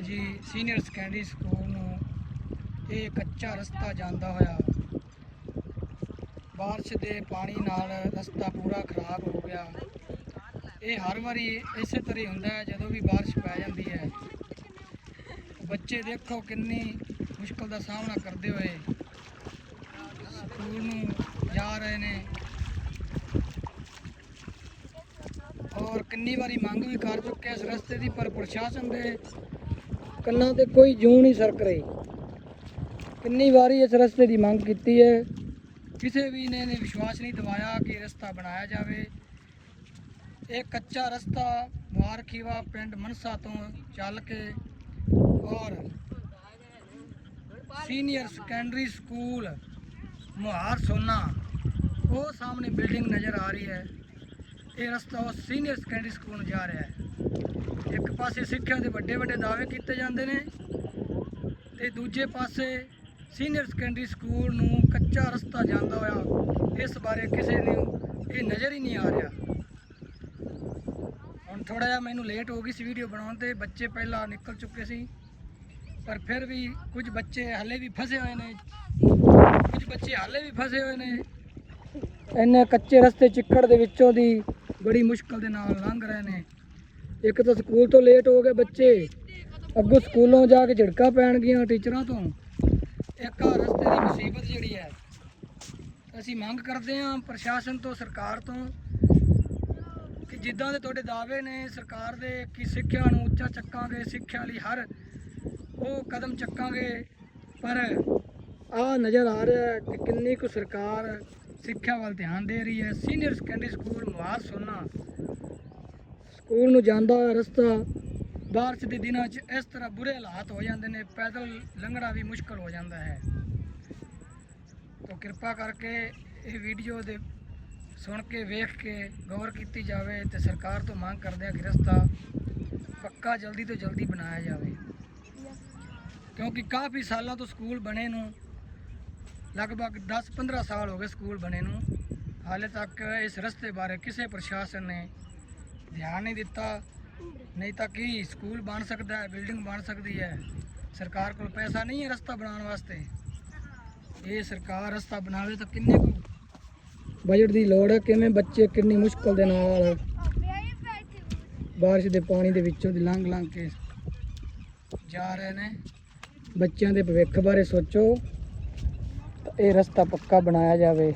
ਜੀ senior secondary school ਨੂੰ ਇਹ ਕੱਚਾ ਰਸਤਾ ਜਾਂਦਾ ਹੋਇਆ। ਬਾਰਿਸ਼ ਦੇ ਪਾਣੀ ਨਾਲ ਰਸਤਾ ਪੂਰਾ ਖਰਾਬ ਹੋ ਗਿਆ। ਇਹ ਹਰ ਵਾਰੀ ਇਸੇ ਤਰ੍ਹਾਂ ਹੀ ਹੁੰਦਾ ਹੈ, ਜਦੋਂ ਵੀ ਬਾਰਿਸ਼ ਪੈ ਜਾਂਦੀ ਹੈ। ਬੱਚੇ ਦੇਖੋ ਕਿੰਨੀ ਮੁਸ਼ਕਲ ਦਾ ਸਾਹਮਣਾ ਕਰਦੇ ਹੋਏ ਸਕੂਲ ਨੂੰ ਜਾ ਰਹੇ ਨੇ। ਔਰ ਕਿੰਨੀ ਵਾਰੀ ਮੰਗ ਵੀ ਕਰ ਚੁੱਕੇ ਇਸ ਰਸਤੇ ਦੀ, ਪਰ ਪ੍ਰਸ਼ਾਸਨ ਦੇ ਕੰਨਾਂ ਤੇ ਕੋਈ ਜੂੰ ਨਹੀਂ ਸਰਕ ਰਹੀ। ਕਿੰਨੀ ਵਾਰੀ ਇਸ ਰਸਤੇ ਦੀ ਮੰਗ ਕੀਤੀ ਹੈ। ਕਿਸੇ ਵੀ ਨੇ ਨੇ ਵਿਸ਼ਵਾਸ ਨਹੀਂ ਦਿਵਾਇਆ ਕਿ ਰਸਤਾ ਬਣਾਇਆ ਜਾਵੇ। ਇਹ ਕੱਚਾ ਰਸਤਾ ਮੁਬਾਰਕੀਵਾ ਪਿੰਡ ਮਨਸਾ ਤੋਂ ਚੱਲ ਕੇ ਔਰ ਸੀਨੀਅਰ ਸੈਕੰਡਰੀ ਸਕੂਲ ਮੁਹਾਰ ਸੋਨਾ, ਉਹ ਸਾਹਮਣੇ ਬਿਲਡਿੰਗ ਨਜ਼ਰ ਆ ਰਹੀ ਹੈ। ਇਹ ਰਸਤਾ ਉਹ ਸੀਨੀਅਰ ਸੈਕੰਡਰੀ ਸਕੂਲ ਨੂੰ ਜਾ ਰਿਹਾ ਹੈ। ਇੱਕ ਪਾਸੇ ਸਿੱਖਿਆ ਦੇ ਵੱਡੇ ਵੱਡੇ ਦਾਅਵੇ ਕੀਤੇ ਜਾਂਦੇ ਨੇ ਤੇ ਦੂਜੇ ਪਾਸੇ ਸੀਨੀਅਰ ਸੈਕੰਡਰੀ ਸਕੂਲ ਨੂੰ ਕੱਚਾ ਰਸਤਾ ਜਾਂਦਾ ਹੋਇਆ, ਇਸ ਬਾਰੇ ਕਿਸੇ ਨੂੰ ਇਹ ਨਜ਼ਰ ਹੀ ਨਹੀਂ ਆ ਰਿਹਾ। ਹੁਣ ਥੋੜਾ ਜਿਹਾ ਮੈਨੂੰ ਲੇਟ ਹੋ ਗਈ ਸੀ ਵੀਡੀਓ ਬਣਾਉਣ ਤੇ, ਬੱਚੇ ਪਹਿਲਾਂ ਨਿਕਲ ਚੁੱਕੇ ਸੀ, ਪਰ ਫਿਰ ਵੀ ਕੁਝ ਬੱਚੇ ਹਲੇ ਵੀ ਫਸੇ ਹੋਏ ਨੇ। ਕੁਝ ਬੱਚੇ ਹਾਲੇ ਵੀ ਫਸੇ ਹੋਏ ਨੇ। ਇੰਨੇ ਕੱਚੇ ਰਸਤੇ ਚਿੱਕੜ ਦੇ ਵਿੱਚੋਂ ਦੀ ਬੜੀ ਮੁਸ਼ਕਲ ਦੇ ਨਾਲ ਲੰਘ ਰਹੇ ਨੇ। ਇੱਕ ਤਾਂ ਸਕੂਲ ਤੋਂ ਲੇਟ ਹੋ ਗਏ ਬੱਚੇ। ਅੱਗੋਂ ਸਕੂਲੋਂ ਜਾ ਕੇ ਝਿੜਕਾਂ ਪੈਣਗੀਆਂ ਟੀਚਰਾਂ ਤੋਂ। ਇੱਕ ਆ ਰਸਤੇ ਦੀ ਮੁਸੀਬਤ ਜਿਹੜੀ ਹੈ, ਅਸੀਂ ਮੰਗ ਕਰਦੇ ਹਾਂ ਪ੍ਰਸ਼ਾਸਨ ਤੋਂ, ਸਰਕਾਰ ਤੋਂ ਕਿ ਜਿੱਦਾਂ ਦੇ ਤੁਹਾਡੇ ਦਾਅਵੇ ਨੇ ਸਰਕਾਰ ਦੇ ਕਿ ਸਿੱਖਿਆ ਨੂੰ ਉੱਚਾ ਚੱਕਾਂਗੇ, ਸਿੱਖਿਆ ਲਈ ਹਰ ਉਹ ਕਦਮ ਚੱਕਾਂਗੇ, ਪਰ ਆ ਨਜ਼ਰ ਆ ਰਿਹਾ ਹੈ ਕਿ ਕਿੰਨੀ ਕੁ ਸਰਕਾਰ ਸਿੱਖਿਆ ਵੱਲ ਧਿਆਨ ਦੇ ਰਹੀ ਹੈ। ਸੀਨੀਅਰ ਸੈਕੰਡਰੀ ਸਕੂਲ ਮੁਹਾਰ ਸੋਨਾ ਸਕੂਲ ਨੂੰ ਜਾਂਦਾ ਹੋਇਆ ਰਸਤਾ, ਬਾਰਿਸ਼ ਦੇ ਦਿਨਾਂ 'ਚ ਇਸ ਤਰ੍ਹਾਂ ਬੁਰੇ ਹਾਲਾਤ ਹੋ ਜਾਂਦੇ ਨੇ, ਪੈਦਲ ਲੰਘਣਾ ਵੀ ਮੁਸ਼ਕਲ ਹੋ ਜਾਂਦਾ ਹੈ। ਤਾਂ ਕਿਰਪਾ ਕਰਕੇ ਇਹ ਵੀਡੀਓ ਦੇ ਸੁਣ ਕੇ, ਵੇਖ ਕੇ, ਗੌਰ ਕੀਤੀ ਜਾਵੇ ਤੇ ਸਰਕਾਰ ਤੋਂ ਮੰਗ ਕਰਦੇ ਆ ਕਿ ਰਸਤਾ ਪੱਕਾ ਜਲਦੀ ਤੋਂ ਜਲਦੀ ਬਣਾਇਆ ਜਾਵੇ। ਕਿਉਂਕਿ ਕਾਫੀ ਸਾਲਾਂ ਤੋਂ ਸਕੂਲ ਬਣੇ ਨੂੰ, ਲਗਭਗ 10-15 ਸਾਲ ਹੋ ਗਏ ਸਕੂਲ ਬਣੇ ਨੂੰ। ਹਾਲੇ ਤੱਕ ਇਸ ਰਸਤੇ ਬਾਰੇ ਕਿਸੇ ਪ੍ਰਸ਼ਾਸਨ ਨੇ ਧਿਆਨ ਨਹੀਂ ਦਿੱਤਾ। ਨਹੀਂ ਤਾਂ ਕੀ ਸਕੂਲ ਬਣ ਸਕਦਾ ਹੈ, ਬਿਲਡਿੰਗ ਬਣ ਸਕਦੀ ਹੈ? ਸਰਕਾਰ ਕੋਲ ਪੈਸਾ ਨਹੀਂ ਹੈ ਰਸਤਾ ਬਣਾਉਣ ਵਾਸਤੇ। ਇਹ ਸਰਕਾਰ ਰਸਤਾ ਬਣਾਵੇ ਤਾਂ ਕਿੰਨੇ ਕੁ ਬਜਟ ਦੀ ਲੋੜ ਹੈ? ਕਿਵੇਂ ਬੱਚੇ ਕਿੰਨੀ ਮੁਸ਼ਕਲ ਦੇ ਨਾਲ ਬਾਰਿਸ਼ ਦੇ ਪਾਣੀ ਦੇ ਵਿੱਚੋਂ ਦੀ ਲੰਘ ਲੰਘ ਕੇ ਜਾ ਰਹੇ ਨੇ। ਬੱਚਿਆਂ ਦੇ ਭਵਿੱਖ ਬਾਰੇ ਸੋਚੋ। ਇਹ ਰਸਤਾ ਪੱਕਾ ਬਣਾਇਆ ਜਾਵੇ।